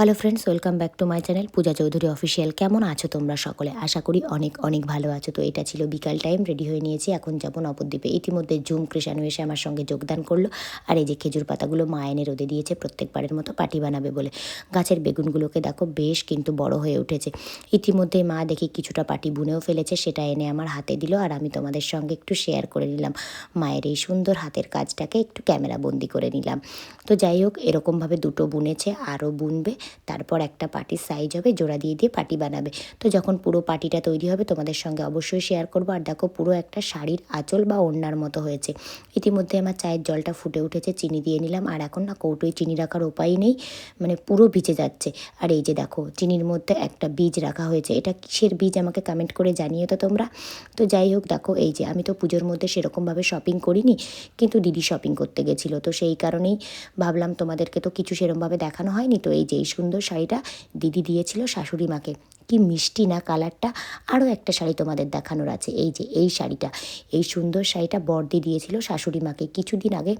Hello friends welcome back to my channel Puja Chowdhury official কেমন আছো তোমরা সকলে? আশা করি অনেক অনেক ভালো আছো। তো এটা ছিল বিকাল টাইম রেডি হয়ে নিয়েছি। এখন যাব নবদ্বীপে। ইতিমধ্যে জুম কৃষাণু এসে আমার সঙ্গে যোগদান করল। আর এই যে খেজুর পাতাগুলো মা এনে রোদে দিয়েছে প্রত্যেকবারের মতো পাটি বানাবে বলে। গাছের বেগুনগুলোকে দেখো বেশ কিন্তু বড় হয়ে উঠেছে। ইতিমধ্যে মা দেখি কিছুটা পাটি বুনেও ফেলেছে, সেটা এনে আমার হাতে দিল। আর আমি তোমাদের সঙ্গে একটু শেয়ার করে নিলাম। মায়ের এই সুন্দর হাতের কাজটাকে একটু ক্যামেরা বন্দি করে নিলাম। তো যাই হোক, এরকমভাবে দুটো বুনেছে, আরও বুনবে। তারপর একটা পাটির সাইজ হবে, জোড়া দিয়ে দিয়ে পাটি বানাবে। তো যখন পুরো পাটিটা তৈরি হবে, তোমাদের সঙ্গে অবশ্যই শেয়ার করব। আর দেখো, পুরো একটা শাড়ির আঁচল বা ওড়নার মতো হয়েছে। ইতিমধ্যে আমার চায়ের জলটা ফুটে উঠেছে, চিনি দিয়ে নিলাম। আর এখন না, কৌটোয় চিনি রাখার উপায় নেই মানে পুরো ভিজে যাচ্ছে। আর এই যে দেখো, চিনির মধ্যে একটা বীজ রাখা হয়েছে। এটা কিসের বীজ আমাকে কমেন্ট করে জানিয়ে তো তোমরা। তো যাই হোক, দেখো, এই যে আমি তো পুজোর মধ্যে সেরকমভাবে শপিং করিনি, কিন্তু দিদি শপিং করতে গেছিল। তো সেই কারণেই ভাবলাম তোমাদেরকে তো কিছু সেরমভাবে দেখানো হয়নি। তো এই যে এই সুন্দর শাড়িটা দিদি দিয়েছিল শাশুড়ি মাকে। কি মিষ্টি না কালারটা। আরও একটা শাড়ি তোমাদের দেখানোর আছে। এই যে, এই শাড়িটা। এই সুন্দর শাড়িটা বর্দি দিয়েছিল শাশুড়ি মাকে। কিছুদিন আগে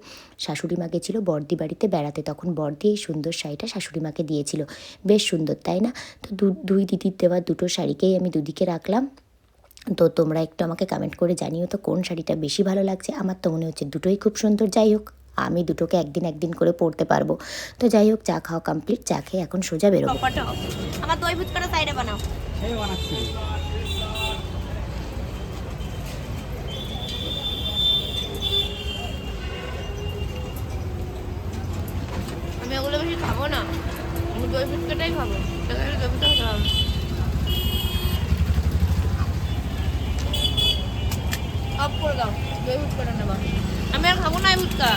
শাশুড়ি মাকে ছিল বর্দি বাড়িতে বেড়াতে। তখন বর্দি এই সুন্দর শাড়িটা শাশুড়ি মাকে দিয়েছিল। বেশ সুন্দর, তাই না? তো দুই দিদির দেওয়া দুটো শাড়িকেই আমি দুদিকে রাখলাম। তো তোমরা একটু আমাকে কমেন্ট করে জানিও তো কোন শাড়িটা বেশি ভালো লাগছে। আমার তো মনে হচ্ছে দুটোই খুব সুন্দর। যাই হোক। আমি দুটোকে একদিন একদিন করে পরতে পারব। তো যাই হোক চা খাওয়া কমপ্লিট চা খেয়ে এখন সোজা বেরোবো। আমার দই ফুচকাটা সাইডে বানাও। আমি ওগুলো বেশি খাব না আমি দই ফুচকাটাই খাব। দই ফুচকা অফ করে দাও দই ফুচকাটা নেবা। আমি আর খাব না এই ফুচকা।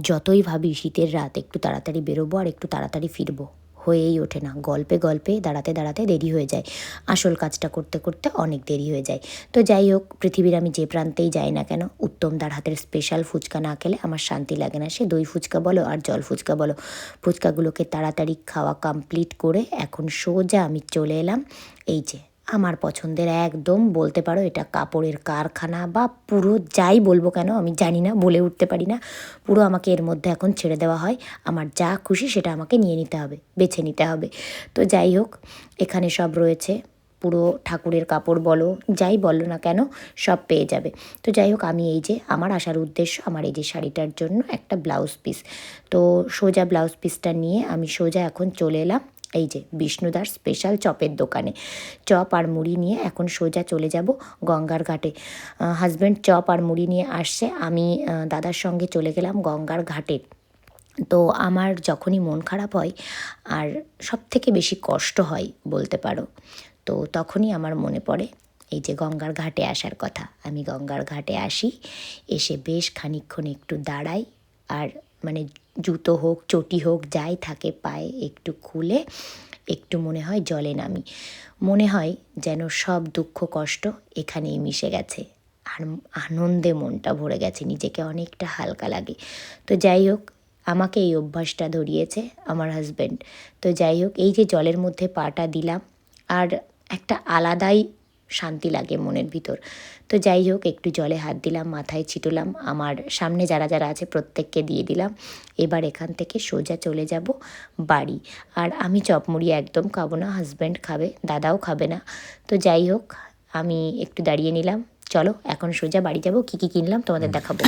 যতই ভাবি শীতের রাত, একটু তাড়াতাড়ি বেরোবো আর একটু তাড়াতাড়ি ফিরবো, হয়েই ওঠে না। গল্পে গল্পে দাঁড়াতে দাঁড়াতে দেরি হয়ে যায়। আসল কাজটা করতে করতে অনেক দেরি হয়ে যায়। তো যাই হোক, পৃথিবীর আমি যে প্রান্তেই যাই না কেন, উত্তম দার হাতের স্পেশাল ফুচকা না খেলে আমার শান্তি লাগে না। সে দই ফুচকা বলো আর জল ফুচকা বলো। ফুচকাগুলোকে তাড়াতাড়ি খাওয়া কমপ্লিট করে এখন সোজা আমি চলে এলাম। এই যে আমার পছন্দের একদম, বলতে পারো এটা কাপড়ের কারখানা বা পুরো যাই বলব কেন আমি জানি না, বলে উঠতে পারি না। পুরো আমাকে এর মধ্যে এখন ছেড়ে দেওয়া হয়। আমার যা খুশি সেটা আমাকে নিয়ে নিতে হবে, বেছে নিতে হবে। তো যাই হোক, এখানে সব রয়েছে। পুরো ঠাকুরের কাপড় বলো, যাই বলো না কেন, সব পেয়ে যাবে। তো যাই হোক, আমি এই যে আমার আসার উদ্দেশ্য, আমার এই যে শাড়িটার জন্য একটা ব্লাউজ পিস। তো সোজা ব্লাউজ পিসটা নিয়ে আমি সোজা এখন চলে এলাম। এই যে বিষ্ণুদার স্পেশাল চপের দোকানে। চপ আর মুড়ি নিয়ে এখন সোজা চলে যাব গঙ্গার ঘাটে। হাজব্যান্ড চপ আর মুড়ি নিয়ে আসছে, আমি দাদার সঙ্গে চলে গেলাম গঙ্গার ঘাটে। তো আমার যখনই মন খারাপ হয় আর সব থেকে বেশি কষ্ট হয় বলতে পারো, তো তখনই আমার মনে পড়ে এই যে গঙ্গার ঘাটে আসার কথা। আমি গঙ্গার ঘাটে আসি, এসে বেশ খানিকক্ষণ একটু দাঁড়াই আর মানে জুতো হোক, চটি হোক, যাই থাকে পায়ে একটু খুলে একটু মনে হয় জলে নামি। মনে হয় যেন সব দুঃখ, কষ্ট এখানেই মিশে গেছে। আর আনন্দে মনটা ভরে গেছে, নিজেকে অনেকটা হালকা লাগে। তো যাই হোক, আমাকে এই অভ্যাসটা ধরিয়েছে আমার হাজব্যান্ড তো যাই হোক, এই যে জলের মধ্যে পাটা দিলাম। আর একটা আলাদাই শান্তি লাগে মনের ভিতর। তো যাই হোক, একটু জলে হাত দিলাম, মাথায় ছিটলাম। আমার সামনে যারা যারা আছে, প্রত্যেককে দিয়ে দিলাম। এবার এখান থেকে সোজা চলে যাব বাড়ি। আর আমি চপমুড়ি একদম খাব না হাজব্যান্ড খাবে, দাদাও খাবে না। তো যাই হোক, আমি একটু দাঁড়িয়ে নিলাম। চলো, এখন সোজা বাড়ি যাব। কী কী কিনলাম তোমাদের দেখাবো।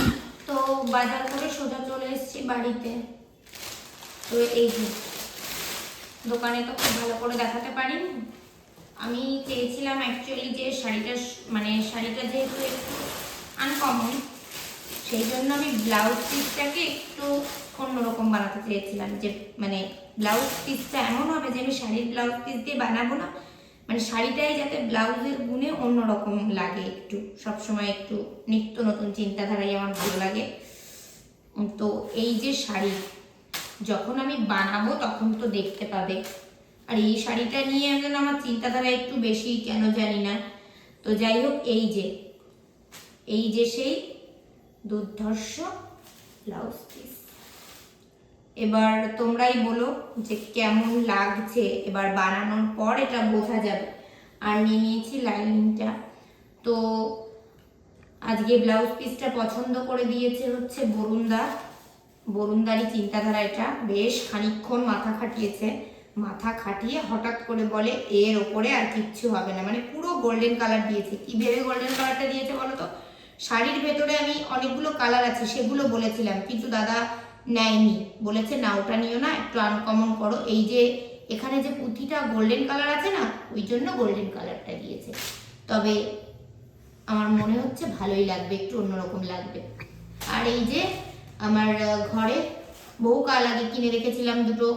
তো বাজার করে সোজা চলে এসেছি বাড়িতে। তো এই দোকানে তো খুব ভালো করে দেখাতে পারিনি। আমি চেয়েছিলাম অ্যাকচুয়ালি যে শাড়িটা মানে শাড়িটা যেহেতু একটু আনকমন সেই জন্য আমি ব্লাউজ পিসটাকে একটু অন্যরকম বানাতে চেয়েছিলাম যে মানে ব্লাউজ পিসটা এমন হবে যে আমি শাড়ির ব্লাউজ পিস দিয়ে বানাবো না মানে শাড়িটাই যাতে ব্লাউজের গুণে অন্যরকম লাগে একটু, সবসময় একটু নিত্য নতুন চিন্তাধারাই আমার ভালো লাগে। তো এই যে শাড়ি, যখন আমি বানাবো তখন তো দেখতে পাবে। আর এই শাড়িটা নিয়ে যেন আমার চিন্তাধারা একটু বেশি, কেন জানি না। তো যাই হোক, এই যে এই যে সেই দুর্ধর্ষ ব্লাউজ পিস এবার তোমরাই বলো যে কেমন লাগছে। এবার বানানোর পর এটা বোঝা যাবে। আর নিয়ে নিয়েছি লাইনিংটা। তো আজকে ব্লাউজ পিসটা পছন্দ করে দিয়েছে হচ্ছে বরুণদা। বরুণদারই চিন্তাধারা এটা। বেশ খানিকক্ষণ মাথা খাটিয়েছে। মাথা খাটিয়ে হঠাৎ করে বলে, এর ওপরে আর কিচ্ছু হবে না। মানে পুরো গোল্ডেন কালার দিয়েছে। কি ভেবে গোল্ডেন কালারটা দিয়েছে বলো তো? শাড়ির ভেতরে আমি অনেকগুলো কালার আছে, সেগুলো বলেছিলাম, কিন্তু দাদা নেয়নি। বলেছে, না, ওটা নিও না, একটু আনকমন করো। এই যে, এখানে যে পুঁথিটা গোল্ডেন কালার আছে না, ওই জন্য গোল্ডেন কালারটা দিয়েছে। তবে আমার মনে হচ্ছে ভালোই লাগবে, একটু অন্যরকম লাগবে। আর এই যে, আমার ঘরে বহু কাল আগে কিনে রেখেছিলাম দুটো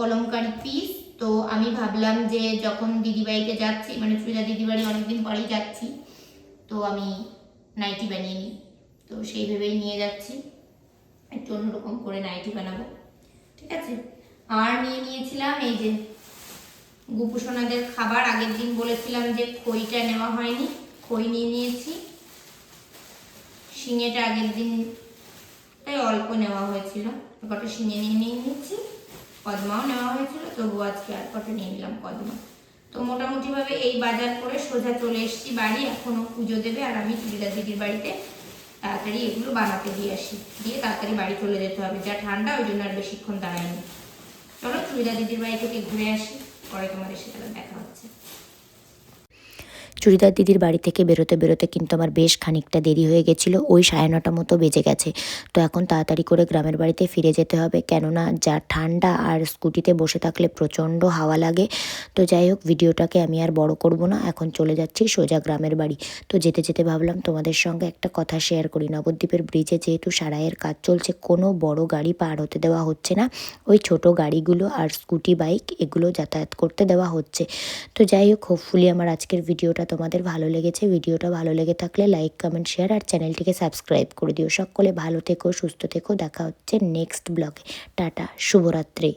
কলমকারি পিস তো আমি ভাবলাম যে যখন দিদিবাড়িতে যাচ্ছি মানে সুজা দিদিবাড়ি অনেকদিন পরেই যাচ্ছি, তো আমি নাইটি বানিয়ে নিই। তো সেই ভেবেই নিয়ে যাচ্ছি। একটু অন্যরকম করে নাইটি বানাবো। ঠিক আছে? আর নিয়ে নিয়েছিলাম এই যে গুপুসোনাদের খাবার। আগের দিন বলেছিলাম যে খইটা নেওয়া হয়নি। খই নিয়ে নিয়েছি। শিঙেটা আগের দিন, তাই অল্প নেওয়া হয়েছিল। কটা শিঙে নিয়ে নিয়ে নিচ্ছি কদমাও নেওয়া হয়েছিল, তবু আজকে আর কটা নিয়ে নিলাম কদমা তো মোটামুটিভাবে এই বাজার করে সোজা চলে এসেছি বাড়ি, এখনও পুজো দেবে আর আমি চুড়িদার দিদির বাড়িতে তাড়াতাড়ি এগুলো বানাতে দিয়ে আসি, দিয়ে তাড়াতাড়ি বাড়ি চলে যেতে হবে। যা ঠান্ডা, ওই জন্য আর বেশিক্ষণ দাঁড়ায়নি। চলো চুড়িদার দিদির বাড়ি থেকে ঘুরে আসি, পরে তোমাদের সাথে দেখা হচ্ছে। চুড়িদার দিদির বাড়ি থেকে বেরোতে বেরোতে কিন্তু আমার বেশ খানিকটা দেরি হয়ে গেছিল। ওই সাড়ে নটা মতো বেজে গেছে। তো এখন তাড়াতাড়ি করে গ্রামের বাড়িতে ফিরে যেতে হবে। কেননা যা ঠান্ডা আর স্কুটিতে বসে থাকলে প্রচণ্ড হাওয়া লাগে। তো যাই হোক, ভিডিওটাকে আমি আর বড় করব না। এখন চলে যাচ্ছি সোজা গ্রামের বাড়ি। তো যেতে যেতে ভাবলাম তোমাদের সঙ্গে একটা কথা শেয়ার করি। নবদ্বীপের ব্রিজে যেহেতু সারাইয়ের কাজ চলছে, কোনো বড় গাড়ি পার হতে দেওয়া হচ্ছে না। ওই ছোট গাড়িগুলো আর স্কুটি বাইক এগুলো যাতায়াত করতে দেওয়া হচ্ছে। তো যাই হোক হোপফুলি আমার আজকের ভিডিওটা তোমাদের ভালো লেগেছে, ভিডিওটা ভালো লেগে থাকলে লাইক কমেন্ট শেয়ার আর চ্যানেলটিকে সাবস্ক্রাইব করে দিও। সকলে ভালো থেকো, সুস্থ থেকো। দেখা হচ্ছে নেক্সট ব্লগে টাটা, শুভরাত্রি।